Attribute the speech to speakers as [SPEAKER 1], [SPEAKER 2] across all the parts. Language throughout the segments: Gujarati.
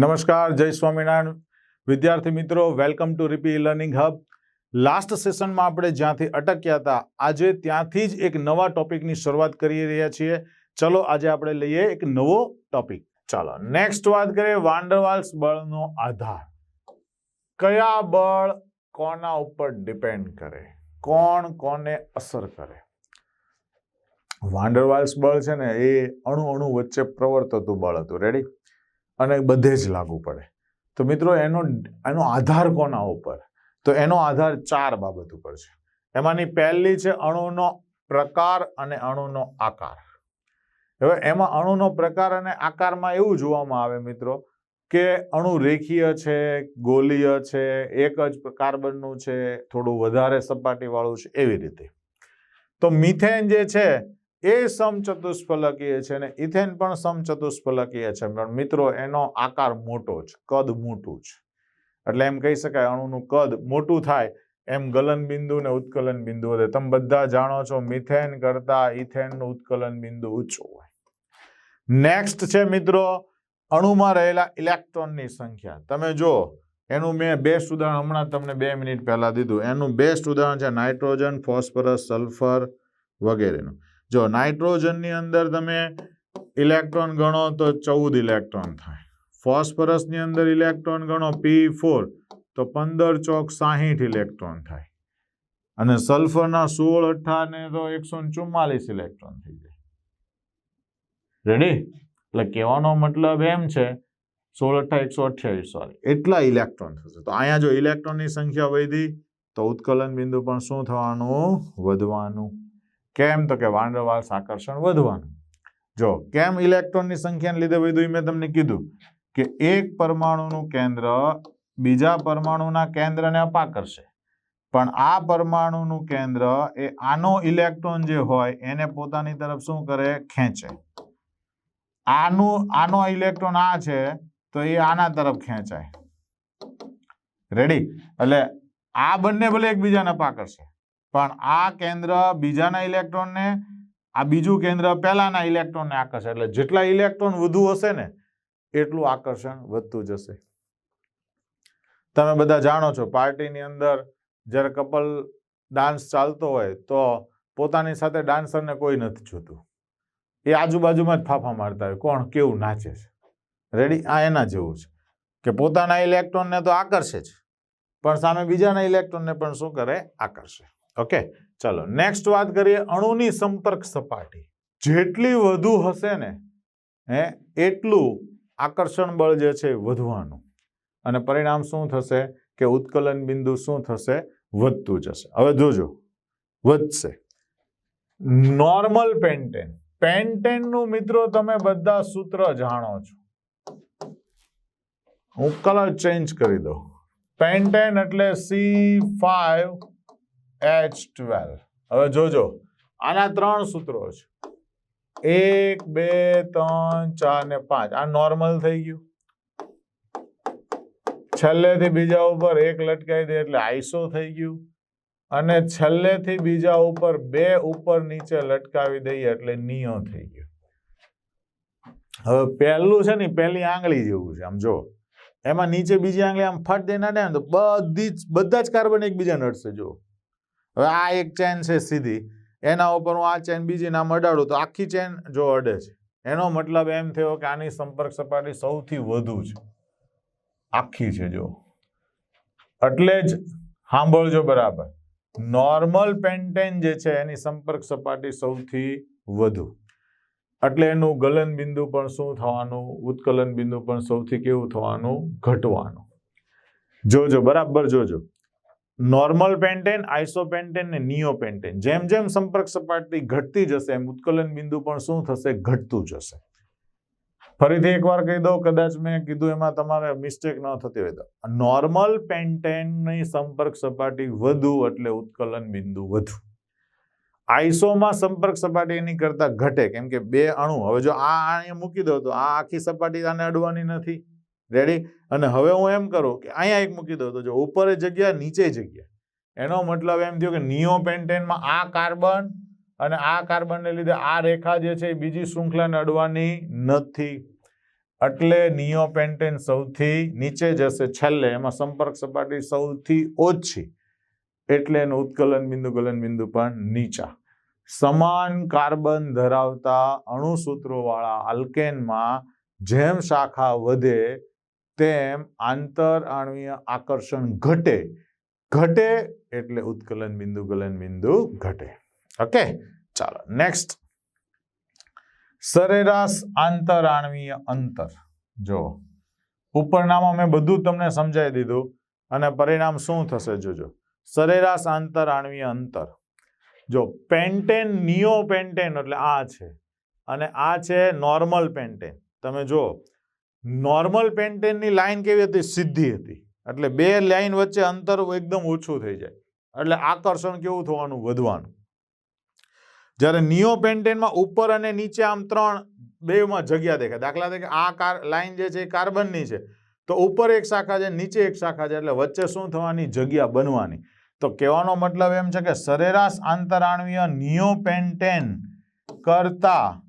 [SPEAKER 1] નમસ્કાર, જય સ્વામિનારાયણ. વિદ્યાર્થી મિત્રો welcome to Ripi learning hub last સેશનમાં આપણે જ્યાંથી અટક્યા હતા, આજે ત્યાંથી જ એક નવા ટોપિકની શરૂઆત કરી રહ્યા છીએ. ચલો, આજે આપણે લઈએ એક નવો ટોપિક ચાલો નેક્સ્ટ વાત કરીએ વાંડરવાલ્સ બળનો આધાર. કયા બળ કોના ઉપર ડિપેન્ડ કરે? કોણ કોને અસર કરે? વાંડરવાલ્સ બળ છે ને, એ અણુ અણુ વચ્ચે પ્રવર્તતું બળ હતું. રેડી અને બધે જ લાગુ પડે. તો મિત્રો એનો એનો આધાર કોના ઉપર? તો એનો આધાર ચાર બાબત ઉપર છે. એમાંની પહેલી છે અણુનો પ્રકાર અને અણુનો આકાર. હવે એમાં અણુનો પ્રકાર અને આકારમાં એવું જોવામાં આવે મિત્રો કે અણુ રેખીય છે, ગોલીય છે, એક જ કાર્બનનું છે, થોડું વધારે સપાટીવાળું છે, એવી રીતે. તો મિથેન જે છે એ સમચતુષ્ફલકીય છે અને ઇથેન પણ સમચતુષ્ફલકીય છે. પણ મિત્રો, એનો આકાર મોટો છે, કદ મોટું છે. એટલે એમ કહી શકાય, અણુનું કદ મોટું થાય, એમ ગલન બિંદુ ને ઉત્કલન બિંદુ વધે. તમે બધા જાણો છો, મિથેન કરતા ઇથેનનું ઉત્કલન બિંદુ ઊંચું હોય. નેક્સ્ટ છે મિત્રો, અણુમાં રહેલા ઇલેક્ટ્રોનની સંખ્યા. તમે જો એનું મેં બેસ્ટ ઉદાહરણ હમણાં તમને બે મિનિટ પહેલાં દીધું. એનું બેસ્ટ ઉદાહરણ છે નાઇટ્રોજન, ફોસ્ફરસ, સલ્ફર વગેરેનું. જો નાઇટ્રોજનની અંદર તમે ઇલેક્ટ્રોન ગણો તો ચૌદ ઇલેક્ટ્રોન થાય. ફોસ્ફરસની અંદર ઇલેક્ટ્રોન ગણો, પી ફોર, તો પંદર ચોક સાહીઠ ઇલેક્ટ્રોન થાય. અને સલ્ફરના સોળ અઠ્ઠા ને તો એકસો ચુમ્માલીસ ઇલેક્ટ્રોન થઈ જાય. રેડી એટલે કહેવાનો મતલબ એમ છે, સોળ અઠ્ઠા એકસો અઠ્યાવીસ સોરી એટલા ઇલેક્ટ્રોન થશે. તો અહીંયા જો ઇલેક્ટ્રોનની સંખ્યા વધી, તો ઉત્કલન બિંદુ પણ શું થવાનું? વધવાનું. કેમ તો કે વાંડરવાલ્સ આકર્ષણ વધવાનું. જો કેમ ઇલેક્ટ્રોનની સંખ્યાને લીધે વધ્યું મેં તમને કીધું કે એક પરમાણુનું કેન્દ્ર બીજા પરમાણુના કેન્દ્રને અપાકરશે પણ આ પરમાણુનું કેન્દ્ર એ આનો ઇલેક્ટ્રોન જે હોય એને પોતાની તરફ શું કરે? ખેંચે. આનું, આનો ઇલેક્ટ્રોન આ છે તો એ આના તરફ ખેંચાય. રેડી એટલે આ બંને ભલે એકબીજાને અપા કરશે પણ આ કેન્દ્ર બીજાના ઇલેક્ટ્રોનને, આ બીજું કેન્દ્ર પહેલાના ઇલેક્ટ્રોનને આકર્ષે. એટલે જેટલા ઇલેક્ટ્રોન વધુ હશે ને, એટલું આકર્ષણ વધતું જશે. તમે બધા જાણો છો, પાર્ટીની અંદર જ્યારે કપલ ડાન્સ ચાલતો હોય, તો પોતાની સાથે ડાન્સરને કોઈ નથી જોતું. એ આજુબાજુમાં જ ફાફા મારતા હોય. કોણ કેવું નાચે છે? રેડી આ એના જેવું છે. કે પોતાના ઇલેક્ટ્રોનને તો આકર્ષે છે પણ સામે બીજાના ઇલેક્ટ્રોનને પણ શું કરે? આકર્ષે. ઓકે ચલો નેક્સ્ટ વાત કરીએ અણુની સંપર્ક સપાટી. જેટલી વધુ હશે ને, હે, એટલું આકર્ષણ બળ જે છે વધવાનું અને પરિણામ શું થશે? કે ઉત્કલન બિંદુ શું થશે? વધતું જશે. હવે જોજો, વધશે. નોર્મલ પેન્ટેન પેન્ટેનનું મિત્રો તમે બધા સૂત્ર જાણો છો. હું કલર ચેન્જ કરી દઉં. પેન્ટેન એટલે સી ફાઈવ એચ ટ્વેલ્વ હવે જોજો. આના ત્રણ સૂત્રો છે. એક, બે, ત્રણ, ચાર ને પાંચ. આ નોર્મલ થઈ ગયું. છેલ્લેથી બીજા ઉપર એક લટકાઈ દે એટલે આઈસો થઈ ગયું. અને છેલ્લેથી બીજા ઉપર બે ઉપર નીચે લટકાવી દઈએ એટલે નિયો થઈ ગયો. હવે પહેલું છે ને પહેલી આંગળી જેવું છે, આમ જો એમાં નીચે બીજી આંગળી આમ ફટ દઈને ને તો બધી જ, બધા જ કાર્બન એકબીજાને અડશે જો હવે આ એક ચેન છે સીધી. એના ઉપર હું આ ચેન બીજી નામ અડાડું તો આખી ચેન જો અડે છે. એનો મતલબ એમ થયો કે આની સંપર્ક સપાટી સૌથી વધુ છે. આખી છે જો. એટલે જ સાંભળજો બરાબર. નોર્મલ પેન્ટેન જે છે એની સંપર્ક સપાટી સૌથી વધુ. એટલે એનું ગલન બિંદુ પણ શું થવાનું? ઉત્કલન બિંદુ પણ સૌથી કેવું થવાનું? ઘટવાનું. જોજો, બરાબર જોજો. નોર્મલ પેન્ટેન, આઇસોપેન્ટેન ને નિયોપેન્ટેન. જેમ જેમ સંપર્ક સપાટી ઘટતી જશે, એમ ઉત્કલન બિંદુ પણ શું થશે? ઘટતું જશે. ફરીથી એકવાર કહી દઉં, કદાચ મેં કીધું એમાં તમારે મિસ્ટેક ન થતી હોય તો. નોર્મલ પેન્ટેનની સંપર્ક સપાટી વધુ એટલે ઉત્કલન બિંદુ વધુ. આઈસોમાં સંપર્ક સપાટી એની કરતા ઘટે, કેમ કે બે અણુ. હવે જો આ અહીંયા મૂકી દો તો આ આખી સપાટી આને અડવાની નથી. રેડી અને હવે હું એમ કરું કે અહીંયા એક મૂકી દઉં તો જો ઉપર જગ્યા, નીચે જગ્યા. એનો મતલબ એમ થયો કે નિયો પેન્ટેનમાં આ કાર્બન અને આ કાર્બનને લીધે આ રેખા જે છે એ બીજી શૃંખલાને અડવાની નથી. એટલે નિયોપેન્ટેન સૌથી નીચે જશે છેલ્લે, એમાં સંપર્ક સપાટી સૌથી ઓછી. એટલે એનું ઉત્કલન બિંદુ, ગલન બિંદુ પણ નીચા. સમાન કાર્બન ધરાવતા અણુસૂત્રોવાળા આલ્કેનમાં જેમ શાખા વધે તેમ આંતર આણવીય આકર્ષણ ઘટે. ઘટે એટલે ઉત્કલન બિંદુ, ગલન બિંદુ ઘટે. ઓકે, ચાલો, નેક્સ્ટ. સરેરાશ આંતર આણવીય અંતર. જો, ઉપરનામાં મેં બધું તમને સમજાવી દીધું, અને પરિણામ શું થશે જોજો. સરેરાશ આંતર આણવીય અંતર. જો, પેન્ટેન નિયો પેન્ટેન એટલે આ છે, અને આ છે નોર્મલ પેન્ટેન. તમે જો નોર્મલ પેન્ટેનની લાઇન કેવી હતી? સીધી હતી. એટલે બે લાઇન વચ્ચે અંતર એકદમ ઓછું થઈ જાય. એટલે આકર્ષણ કેવું થવાનું? વધવાનું. જ્યારે નિયો પેન્ટેનમાં ઉપર અને નીચે આમ ત્રણ બેમાં જગ્યા દેખાય. દાખલા તરીકે આ કાર લાઈન જે છે એ કાર્બનની છે. તો ઉપર એક શાખા છે, નીચે એક શાખા છે. એટલે વચ્ચે શું થવાની? જગ્યા બનવાની. તો કહેવાનો મતલબ એમ છે કે સરેરાશ આંતરાણવીય નિયોપેન્ટેન કરતા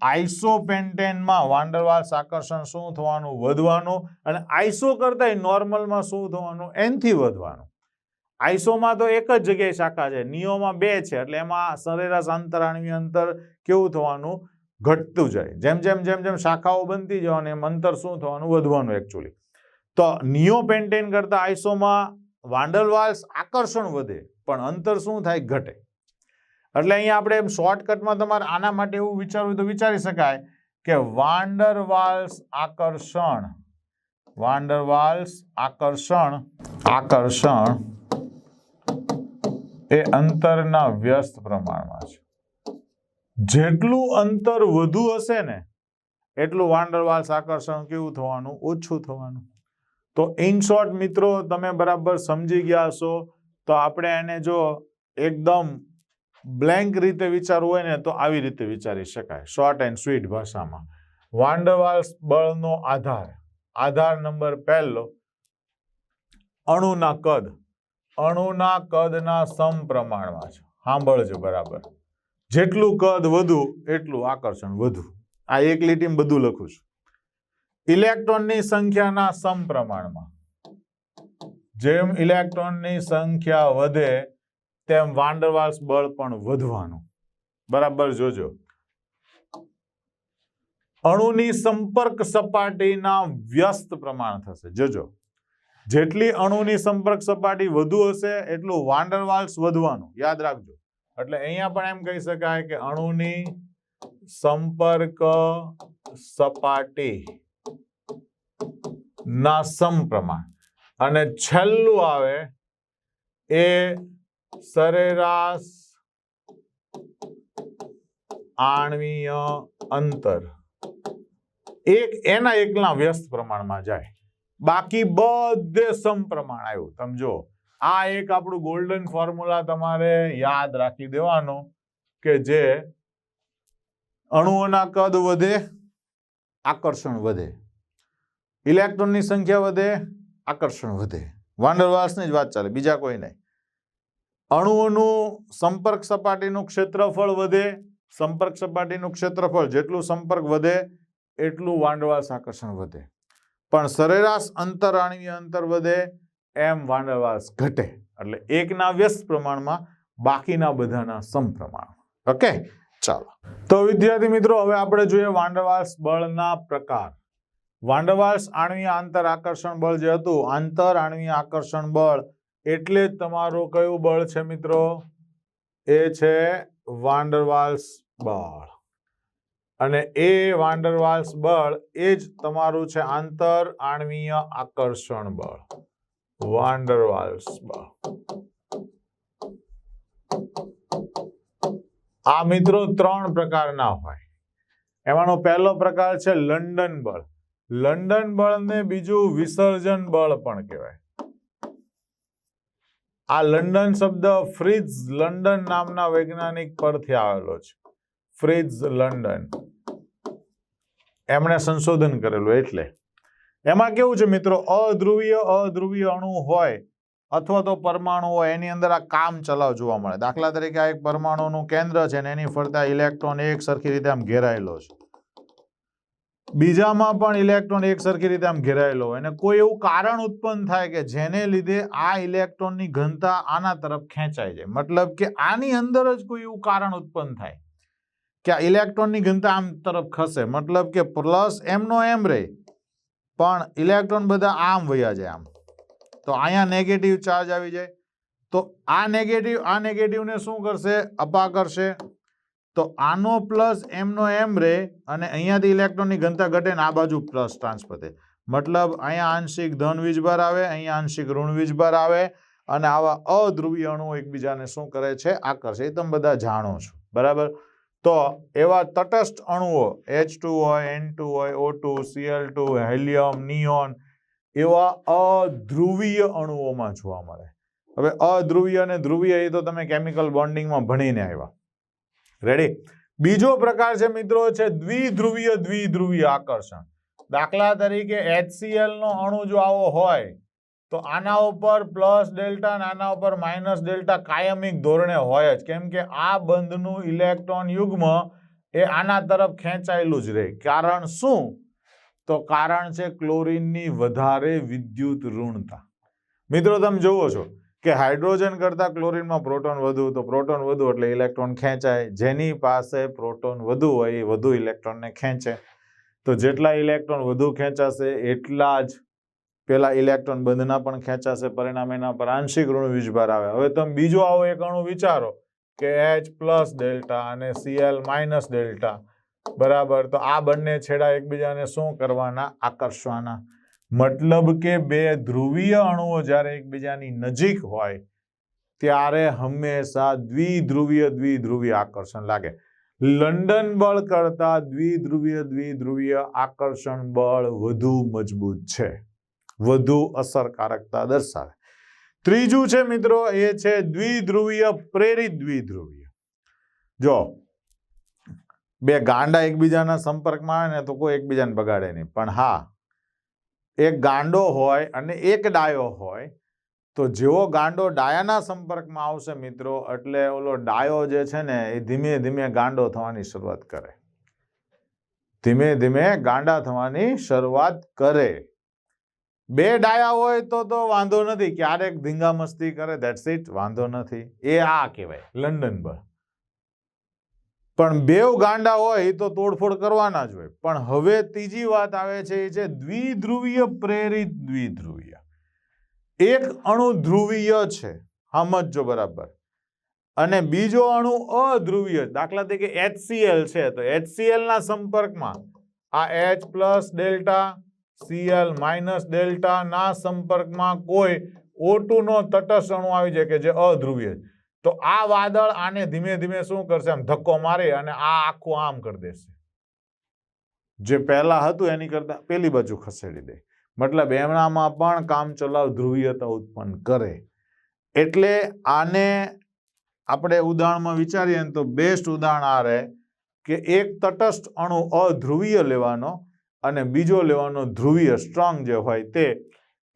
[SPEAKER 1] આઇસોપેન્ટેનમાં વાંડરવાલ્સ આકર્ષણ શું થવાનું? વધવાનું. અને આઇસો કરતા નોર્મલમાં શું થવાનું? એનથી વધવાનું. આઈસોમાં તો એક જ જગ્યાએ શાખા છે. નિયોમાં બે છે. એટલે એમાં સરેરાશ અંતરાણવી અંતર કેવું થવાનું? ઘટતું જાય. જેમ જેમ જેમ જેમ શાખાઓ બનતી જવાની એમ અંતર શું થવાનું? વધવાનું એકચ્યુઅલી તો નિયો પેન્ટેન કરતા આઈસોમાં વાંડરવાલ્સ આકર્ષણ વધે, પણ અંતર શું થાય? ઘટે. એટલે અહીંયા આપણે એમ શોર્ટકટમાં તમારે આના માટે એવું વિચારવું તો વિચારી શકાય કે વાંડરવાલ્સ આકર્ષણ. વાંડરવાલ્સ આકર્ષણ. આકર્ષણ એ અંતરના વ્યસ્ત પ્રમાણમાં છે. જેટલું અંતર વધુ હશે ને, એટલું વાંડરવાલ્સ આકર્ષણ કેવું થવાનું? ઓછું થવાનું. તો ઇન શોર્ટ મિત્રો, તમે બરાબર સમજી ગયા હશો. તો આપણે એને જો એકદમ બ્લેન્ક રીતે વિચારવું હોય ને, તો આવી રીતે વિચારી શકાય. શોર્ટ એન્ડ સ્વીટ ભાષામાં. વાંડરવાલ્સ બળનો આધાર. આધાર નંબર પહેલો. અણુના કદ. અણુના કદના સમપ્રમાણમાં છે. સાંભળજો બરાબર. જેટલું કદ વધુ, એટલું આકર્ષણ વધુ. આ એક લીટીમાં બધું લખું છું. ઇલેક્ટ્રોનની સંખ્યાના સમપ્રમાણમાં. જેમ ઇલેક્ટ્રોનની સંખ્યા વધે તેમ વાંડરવાલ્સ બળ પણ વધવાનું. બરાબર જોજો. અણુની સંપર્ક સપાટીના વ્યસ્ત પ્રમાણ થશે. જોજો. જેટલી અણુની સંપર્ક સપાટી વધુ હશે, એટલું વાંડરવાલ્સ વધવાનું. યાદ રાખજો. એટલે અહીંયા પણ એમ કહી શકાય કે અણુની સંપર્ક સપાટી ના સમપ્રમાણ. અને છેલ્લું આવે એ સરેરાશ આણવીય અંતર. એક એના એકલા વ્યસ્ત પ્રમાણમાં જાય. બાકી બધે સમપ્રમાણ આવ્યું. સમજો આ એક આપણું ગોલ્ડન ફોર્મ્યુલા તમારે યાદ રાખી દેવાનો કે જે અણુઓના કદ વધે, આકર્ષણ વધે. ઇલેક્ટ્રોનની સંખ્યા વધે, આકર્ષણ વધે. વાંડરવાસની જ વાત ચાલે, બીજા કોઈ નહીં. અણુઓનું સંપર્ક સપાટીનું ક્ષેત્રફળ વધે, સંપર્ક સપાટીનું ક્ષેત્રફળ જેટલું સંપર્ક વધે, એટલું વાંડવાસ આકર્ષણ વધે. પણ સરેરાશ અંતર અંતરાણીય અંતર વધે, એમ વાંડવાસ ઘટે. એટલે એકના વ્યસ્ત પ્રમાણમાં બાકીના બધાના સમપ્રમાણ. ઓકે? ચાલો. તો વિદ્યાર્થી મિત્રો, હવે આપણે જોઈએ વાંડવાસ બળના પ્રકાર. વાંડવાસ આણવીય આંતર આકર્ષણ બળ જે હતું, આંતર આણવીય આકર્ષણ બળ એટલે જ તમારું કયું બળ છે મિત્રો? એ છે વાંડરવાલ્સ બળ. અને એ વાંડરવાલ્સ બળ એ જ તમારું છે આંતર આણવીય આકર્ષણ બળ. વાંડરવાલ્સ બળ. આ મિત્રો ત્રણ પ્રકારના હોય. એમાંનો પહેલો પ્રકાર છે લંડન બળ. લંડન બળને બીજું વિસર્જન બળ પણ કહેવાય. આ લંડન શબ્દ ફ્રિજ લંડન નામના વૈજ્ઞાનિક પરથી આવેલો છે. Fritz London. એમણે સંશોધન કરેલું એટલે. એમાં કેવું છે મિત્રો? અધ્રુવીય અધ્રુવીય અણુ હોય અથવા તો પરમાણુ હોય, એની અંદર આ કામ ચલાવ જોવા મળે. દાખલા તરીકે આ એક પરમાણુનું કેન્દ્ર છે ને એની ફરતા ઇલેક્ટ્રોન એક સરખી રીતે આમ ઘેરાયેલો છે. બીજામાં પણ ઇલેક્ટ્રોન એક સરખી રીતે આમ ઘેરાયેલો હોય અને કોઈ એવું કારણ ઉત્પન્ન થાય કે જેને લીધે આ ઇલેક્ટ્રોનની ઘનતા આના તરફ ખેંચાય જાય. મતલબ કે આની અંદર જ કોઈ એવું કારણ ઉત્પન્ન થાય કે આ ઇલેક્ટ્રોનની ઘનતા આમ તરફ ખસે. મતલબ કે પ્લસ એમનો એમ રહે પણ ઇલેક્ટ્રોન બધા આમ વયા જાય આમ. તો અહીંયા નેગેટિવ ચાર્જ આવી જાય. તો આ નેગેટિવ આ નેગેટિવને શું કરશે? અપા કરશે. તો આનો પ્લસ એમનો એમ રહે અને અહીંયાથી ઇલેક્ટ્રોનની ઘનતા ઘટે ને આ બાજુ પ્લસ ટ્રાન્સફર થાય. મતલબ અહીંયા આંશિક ધન વીજભાર આવે, અહીંયા આંશિક ઋણ વીજભાર આવે અને આવા અધ્રુવીય અણુઓ એકબીજાને શું કરે છે? આકર્ષે. એ તમે બધા જાણો છો. બરાબર? તો એવા તટસ્થ અણુઓ એચ હોય એન હોય O two CL two helium neon એવા અધ્રુવીય અણુઓમાં જોવા મળે. હવે અધ્રુવીય અને ધ્રુવીય એ તો તમે કેમિકલ બોન્ડિંગમાં ભણીને આવ્યા. રેડી બીજો પ્રકાર છે મિત્રો છે દ્વિધ્રુવીય દ્વિધ્રુવીય આકર્ષણ. દાખલા તરીકે HCl નો અણુ જો આવો હોય, તો આના ઉપર પ્લસ ડેલ્ટા અને આના ઉપર માઇનસ ડેલ્ટા કાયમિક ધોરણે હોય જ. કેમ કે આ બંધનું ઇલેક્ટ્રોન યુગ્મ એ આના તરફ ખેંચાયેલું જ રહે. કારણ શું? તો કારણ છે ક્લોરીનની વધારે વિદ્યુત ઋણતા. મિત્રો, તમે જુઓ છો. કે હાઇડ્રોજન કરતાં ક્લોરિનમાં પ્રોટોન વધુ, તો પ્રોટોન વધુ એટલે ઇલેક્ટ્રોન ખેંચાય. જેની પાસે પ્રોટોન વધુ હોય, એ વધુ ઇલેક્ટ્રોનને ખેંચે. તો જેટલા ઇલેક્ટ્રોન વધુ ખેંચાશે, એટલા જ પેલા ઇલેક્ટ્રોન બંધના પણ ખેંચાશે, પરિણામે એના પર આંશિક ઋણ વીજભાર આવે. હવે તમે બીજો આવો એક અણુ વિચારો, કે એચ પ્લસ ડેલ્ટા અને સીએલ માઇનસ ડેલ્ટા બરાબર? તો આ બંને છેડા એકબીજાને શું કરવાના? આકર્ષવાના. મતલબ કે બે ધ્રુવીય અણુઓ જ્યારે એકબીજાની નજીક હોય, ત્યારે હંમેશા દ્વિધ્રુવીય દ્વિધ્રુવીય આકર્ષણ લાગે. લંડન બળ કરતા દ્વિધ્રુવીય દ્વિધ્રુવીય આકર્ષણ બળ વધુ મજબૂત છે. વધુ અસરકારકતા દર્શાવે. ત્રીજું છે મિત્રો એ છે દ્વિધ્રુવીય પ્રેરિત દ્વિધ્રુવીય. જો, બે ગાંડા એકબીજાના સંપર્કમાં આવે ને તો કોઈ એકબીજાને બગાડે નહીં. પણ હા એક ગાંડો હોય અને એક ડાયો હોય, તો જેવો ગાંડો ડાયાના સંપર્કમાં આવશે મિત્રો, એટલે ઓલો ડાયો જે છે ને, એ ધીમે ધીમે ગાંડો થવાની શરૂઆત કરે. ધીમે ધીમે ગાંડા થવાની શરૂઆત કરે. બે ડાયા હોય તો તો વાંધો નથી, ક્યારેક ધીંગા મસ્તી કરે ધેટ્સ ઇટ વાંધો નથી. એ આ કહેવાય, લંડન બળ. પણ બેવ ગાંડા હોય તો તોડફોડ કરવાના જ હોય. પણ હવે ત્રીજી વાત આવે છે એ છે દ્વિધ્રુવીય પ્રેરિત દ્વિધ્રુવીય. એક અણુ ધ્રુવીય છે. સમજો બરાબર. અને બીજો અણુ અધ્રુવીય દાખલા તરીકે HCl છે તો HCl ના સંપર્કમાં આ H plus delta Cl minus delta ના સંપર્કમાં કોઈ O2 નો તટસ્થ અણુ આવી જાય કે જે અધ્રુવીય છે. તો આ વાદળ આને ધીમે ધીમે શું કરશે? આમ ધક્કો મારે અને આ આખું આમ કરી દેશે. જે પહેલા હતું એની કરતા પેલી બાજુ ખસેડી દે. મતલબ એમનામાં પણ કામ ચલાવ ધ્રુવીયતા ઉત્પન્ન કરે. એટલે આને આપણે ઉદાહરણમાં વિચારીએ ને તો બેસ્ટ ઉદાહરણ આ રહે કે એક તટસ્થ અણુ અધ્રુવીય લેવાનો અને બીજો લેવાનો ધ્રુવીય સ્ટ્રોંગ જે હોય તે,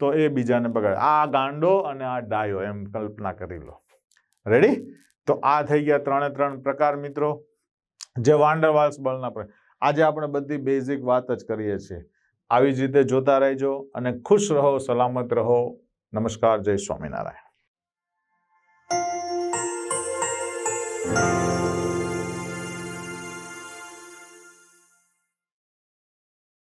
[SPEAKER 1] તો એ બીજાને બગાડે. આ ગાંડો અને આ ડાયો એમ કલ્પના કરી લો. રેડી તો આ થઈ ગયા ત્રણે ત્રણ પ્રકાર મિત્રો. જે વાંડરવાલ્સ બળના પ્રકાર આજે આપણે બધી બેઝિક વાત જ કરીએ છીએ. આવી જ રીતે જોતા રહેજો અને ખુશ રહો, સલામત રહો. નમસ્કાર, જય સ્વામિનારાયણ.